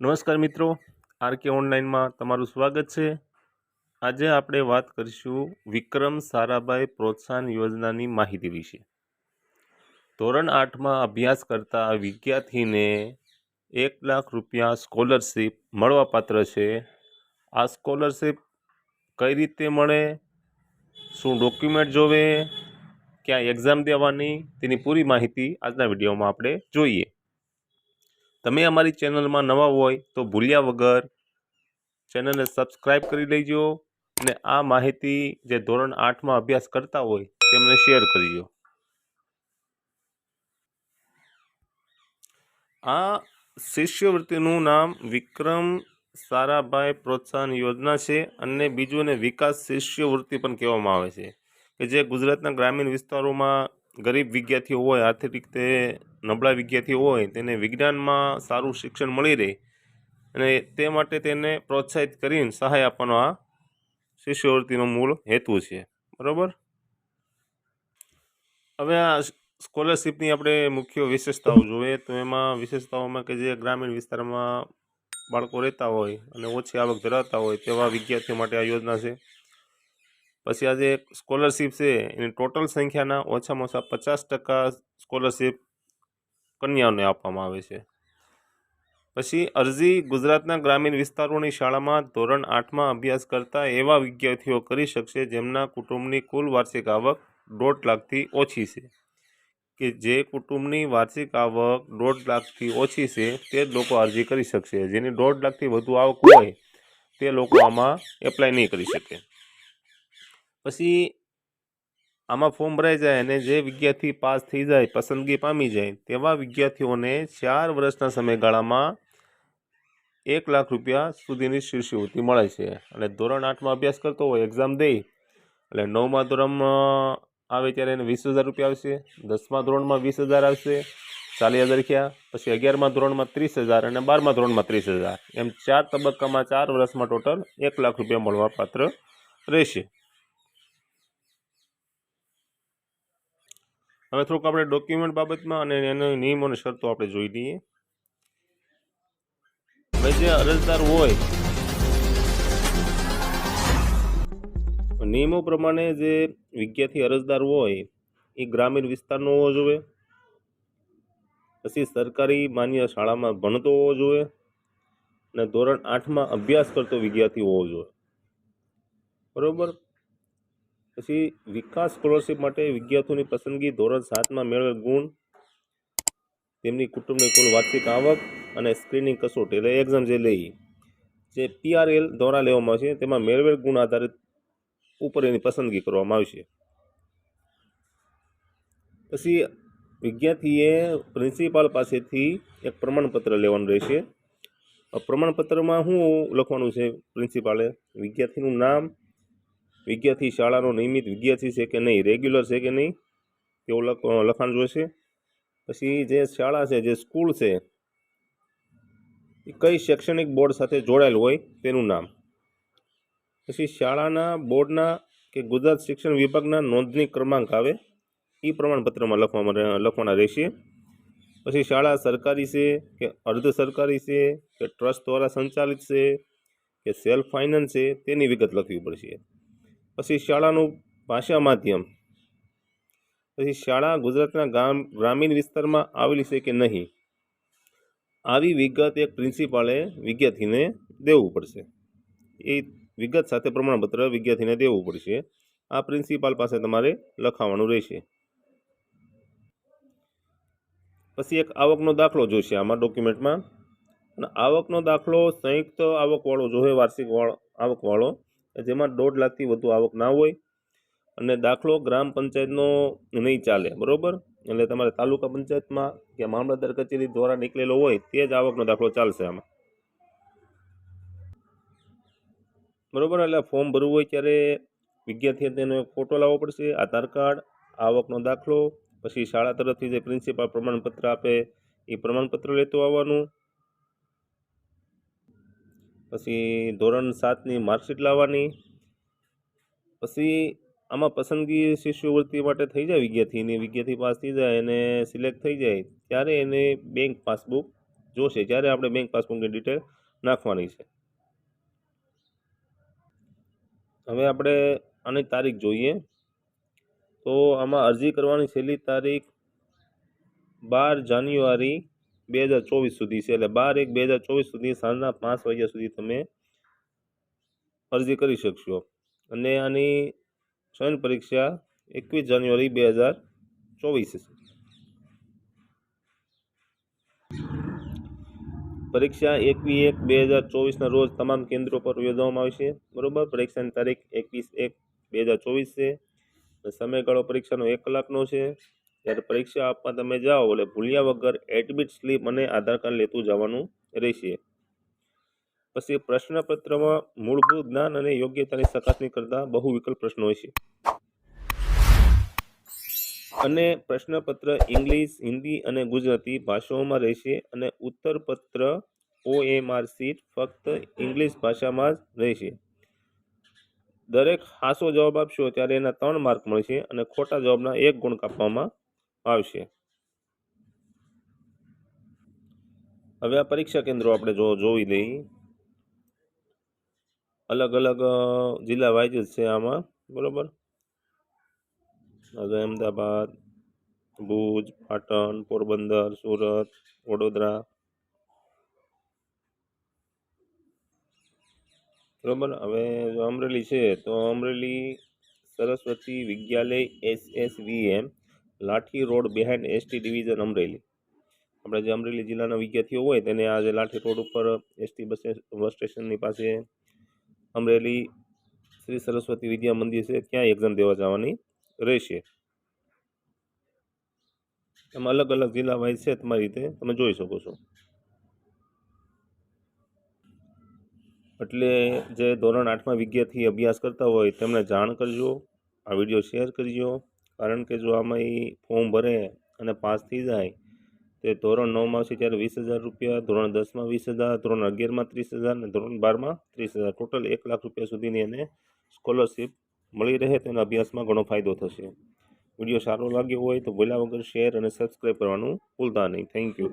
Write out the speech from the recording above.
નમસ્કાર મિત્રો, આરકે ઓનલાઈનમાં તમારું સ્વાગત છે. આજે આપણે વાત કરીશું વિક્રમ સારાભાઈ પ્રોત્સાહન યોજનાની માહિતી વિશે. ધોરણ આઠમાં અભ્યાસ કરતા વિદ્યાર્થીને એક લાખ રૂપિયા સ્કોલરશીપ મળવાપાત્ર છે. આ સ્કોલરશીપ કઈ રીતે મળે? શું ડોક્યુમેન્ટ જોવે? ક્યાં એક્ઝામ દેવાની? તેની પૂરી માહિતી આજના વિડીયોમાં આપણે જોઈએ. તમે અમારી ચેનલમાં નવા હોય તો ભૂલ્યા વગર ચેનલને સબસ્ક્રાઈબ કરી લેજો અને આ માહિતી જે ધોરણ આઠમાં અભ્યાસ કરતા હોય તેમને શેર કરજો. આ શિષ્યવૃત્તિનું નામ વિક્રમ સારાભાઈ પ્રોત્સાહન યોજના છે અને બીજું એને વિકાસ શિષ્યવૃત્તિ પણ કહેવામાં આવે છે કે જે ગુજરાતના ગ્રામીણ વિસ્તારોમાં ગરીબ વિદ્યાર્થીઓ હોય, આર્થિક રીતે નબળા વિદ્યાર્થીઓ હોય, તેને વિજ્ઞાનમાં સારું શિક્ષણ મળી રહે અને તે માટે તેને પ્રોત્સાહિત કરીને સહાય આપવાનો આ શિષ્યવૃત્તિનો મૂળ હેતુ છે. બરાબર? હવે આ સ્કોલરશિપની આપણે મુખ્ય વિશેષતાઓ જોઈએ તો એમાં વિશેષતાઓમાં કે જે ગ્રામીણ વિસ્તારમાં બાળકો રહેતા હોય અને ઓછી આવક ધરાવતા હોય તેવા વિદ્યાર્થીઓ માટે આ યોજના છે. પછી આજે સ્કોલરશિપ છે, એની ટોટલ સંખ્યાના ઓછામાં ઓછા પચાસ ટકા સ્કોલરશિપ કન્યાઓને આપવામાં આવે છે. પછી અરજી ગુજરાતના ગ્રામીણ વિસ્તારોની શાળામાં ધોરણ આઠમાં અભ્યાસ કરતા એવા વિદ્યાર્થીઓ કરી શકશે જેમના કુટુંબની કુલ વાર્ષિક આવક દોઢ લાખથી ઓછી છે. કે જે કુટુંબની વાર્ષિક આવક દોઢ લાખથી ઓછી છે, તે લોકો અરજી કરી શકશે. જેની દોઢ લાખથી વધુ આવક હોય, તે લોકો આમાં એપ્લાય નહીં કરી શકે. પછી આમાં ફોર્મ ભરાઈ જાય અને જે વિદ્યાર્થી પાસ થઈ જાય, પસંદગી પામી જાય, તેવા વિદ્યાર્થીઓને ચાર વર્ષના સમયગાળામાં એક લાખ રૂપિયા સુધીની શિષ્યવૃત્તિ મળે છે. અને ધોરણ આઠમાં અભ્યાસ કરતો હોય એક્ઝામ દે એટલે નવમા ધોરણમાં આવે ત્યારે એને વીસ હજાર રૂપિયા આવશે, દસમા ધોરણમાં વીસ હજાર આવશે, ચાલીસ હજાર રૂપિયા પછી અગિયારમા ધોરણમાં ત્રીસ હજાર અને બારમા ધોરણમાં ત્રીસ હજાર. એમ ચાર તબક્કામાં ચાર વર્ષમાં ટોટલ એક લાખ રૂપિયા મળવા પાત્ર રહેશે. હવે થોડુંક આપણે ડોક્યુમેન્ટ બાબતમાં અને એના નિયમો અને શરતો આપણે જોઈ લઈએ. હવે જે અરજદાર હોય, નિયમો પ્રમાણે જે વિદ્યાર્થી અરજદાર હોય, એ ગ્રામીણ વિસ્તારનો હોવો જોઈએ. પછી સરકારી માન્ય શાળામાં ભણતો હોવો જોઈએ. અને ધોરણ આઠમાં અભ્યાસ કરતો વિદ્યાર્થી હોવો જોઈએ. બરાબર? પછી વિકાસ સ્કોલરશીપ માટે વિદ્યાર્થીઓની પસંદગી ધોરણ સાતમાં મેળવેલ ગુણ, તેમની કુટુંબની કુલ વાર્ષિક આવક અને સ્ક્રીનિંગ કસોટી એટલે એક્ઝામ જે લઈ, જે પીઆરએલ દ્વારા લેવામાં આવશે, તેમાં મેળવેલ ગુણ આધારિત ઉપર એની પસંદગી કરવામાં આવશે. પછી વિદ્યાર્થીએ પ્રિન્સિપાલ પાસેથી એક પ્રમાણપત્ર લેવાનું રહેશે. પ્રમાણપત્રમાં શું લખવાનું છે પ્રિન્સિપાલે વિદ્યાર્થીનું નામ વિદ્યાર્થી શાળાનો નિયમિત વિદ્યાર્થી છે કે નહીં રેગ્યુલર છે કે નહીં તેવું લખ લખાણ જોઈશે? પછી જે શાળા છે, જે સ્કૂલ છે, એ કઈ શૈક્ષણિક બોર્ડ સાથે જોડાયેલ હોય તેનું નામ? પછી શાળાના બોર્ડના કે ગુજરાત શિક્ષણ વિભાગના નોંધણી ક્રમાંક આવે એ પ્રમાણપત્રમાં લખવામાં લખવાના રહેશે. પછી શાળા સરકારી છે કે અર્ધ સરકારી છે કે ટ્રસ્ટ દ્વારા સંચાલિત છે કે સેલ્ફ ફાઇનાન્સ છે, તેની વિગત લખવી પડશે. પછી શાળાનું ભાષા માધ્યમ. પછી શાળા ગુજરાતના ગામ, ગ્રામીણ વિસ્તારમાં આવેલી છે કે નહીં? આવી વિગત એક પ્રિન્સિપાલે વિદ્યાર્થીને દેવું પડશે. એ વિગત સાથે પ્રમાણપત્ર વિદ્યાર્થીને દેવું પડશે. આ પ્રિન્સિપાલ પાસે તમારે લખાવવાનું રહેશે. પછી એક આવકનો દાખલો જોઈશે આમાં ડોક્યુમેન્ટમાં. અને આવકનો દાખલો સંયુક્ત આવકવાળો જોઈએ વાર્ષિક આવકવાળો જેમાં દોઢ લાખથી વધુ આવક ના હોય અને દાખલો ગ્રામ પંચાયતનો નહીં ચાલે, બરાબર? એટલે તમારે તાલુકા પંચાયતમાં કે મામલતદાર કચેરી દ્વારા નીકળેલો હોય તે જ આવકનો દાખલો ચાલશે આમાં. બરાબર? એટલે ફોર્મ ભરવું હોય ત્યારે વિદ્યાર્થીએ તેનો ફોટો લાવવો પડશે, આધાર કાર્ડ, આવકનો દાખલો, પછી શાળા તરફથી જે પ્રિન્સિપાલ પ્રમાણપત્ર આપે એ પ્રમાણપત્ર લેતું આવવાનું પછી ધોરણ સાતની માર્કશીટ લાવવાની. પછી આમાં પસંદગી શિષ્યવૃત્તિ માટે થઈ જાય વિદ્યાર્થીની વિદ્યાર્થી પાસ થઈ જાય અને સિલેક્ટ થઈ જાય, ત્યારે એને બેંક પાસબુક જોશે, જ્યારે આપણે બેંક પાસબુકની ડિટેલ નાખવાની છે. હવે આપણે આની તારીખ જોઈએ. તો આમાં અરજી કરવાની છેલ્લી તારીખ બાર જાન્યુઆરી બે હજાર ચોવીસ સુધી છે. એટલે બાર એક બે હજાર ચોવીસ સુધી સાંજના પાંચ વાગ્યા સુધી તમે અરજી કરી શકશો. અને આની ચયન પરીક્ષા એકવીસ જાન્યુઆરી બે હજાર ચોવીસ છે. પરીક્ષા એકવીસ એક બે હજાર ચોવીસના રોજ તમામ કેન્દ્રો પર યોજવામાં આવશે બરોબર? પરીક્ષાની તારીખ એકવીસ એક બે હજાર ચોવીસ છે. સમયગાળો પરીક્ષાનો એક કલાકનો છે. ત્યારે પરીક્ષા આપવા તમે જાઓ એટલે ભૂલ્યા વગર એડમિટ સ્લીપ અને આધાર કાર્ડ લેતું જવાનું રહેશે. પછી પ્રશ્નપત્રમાં મૂળભૂત જ્ઞાન અને યોગ્યતાની ચકાસણી કરતા બહુ વિકલ્પ પ્રશ્નો હોય છે. અને પ્રશ્નપત્ર ઇંગ્લિશ, હિન્દી અને ગુજરાતી ભાષાઓમાં રહેશે અને ઉત્તરપત્ર ઓએમઆર સીટ ફક્ત ઇંગ્લિશ ભાષામાં જ રહેશે. દરેક હાસો જવાબ આપશો ત્યારે એના ત્રણ માર્ક મળશે અને ખોટા જવાબના એક ગુણ કાપવામાં આવશે. હવે આ પરીક્ષા કેન્દ્રો આપણે જો જોઈ લઈએ. અલગ અલગ જિલ્લા વાઇઝ છે આમાં, બરોબર? હવે અમદાવાદ, ભુજ, પાટણ, પોરબંદર, સુરત, વડોદરા. બરોબર? હવે જો અમરેલી છે, તો Amreli Saraswati Vidyalaya S S V M Lathi road behind ST division Amreli. આપણે જે અમરેલી જિલ્લાના વિદ્યાર્થીઓ હોય તેને આજે લાઠી રોડ ઉપર એસટી બસ બસ સ્ટેશનની પાસે અમરેલી શ્રી સરસ્વતી વિદ્યા મંદિર છે, ત્યાં એક્ઝામ દેવા જવાની રહેશે. એમાં અલગ અલગ જિલ્લા વાઇઝ છે તમારી રીતે, તમે જોઈ શકો છો. એટલે જે ધોરણ આઠમાં વિદ્યાર્થી અભ્યાસ કરતા હોય તેમને જાણ કરજો, આ વીડિયો શેર કરજો. કારણ કે જો આમાં એ ફોર્મ ભરે અને પાસ થઈ જાય, તે ધોરણ નવમાં આવશે ત્યારે વીસ હજાર રૂપિયા, ધોરણ દસમાં વીસ હજાર, ધોરણ અગિયારમાં ત્રીસ હજાર અને ધોરણ બારમાં ત્રીસ હજાર. ટોટલ એક લાખ રૂપિયા સુધીની એને સ્કોલરશિપ મળી રહે તો એના અભ્યાસમાં ઘણો ફાયદો થશે. વીડિયો સારો લાગ્યો હોય તો ભૂલ્યા વગર શેર અને સબસ્ક્રાઈબ કરવાનું ભૂલતા નહીં. Thank you